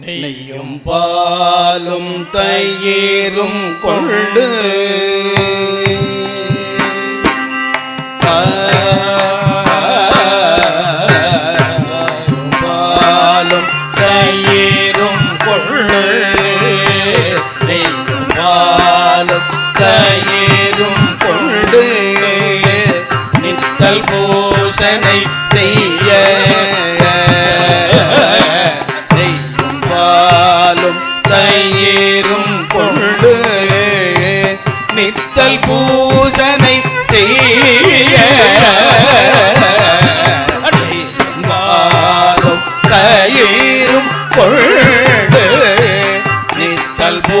நெய்யும் பாலும் தயிரும் கொண்டு பாலும் தயிரும் கொண்டு நெய்யும் பாலும் தயிரும் கொண்டு நித்தல் பூசனை பாலும் தயிரும் கொண்டு நித்தல் போ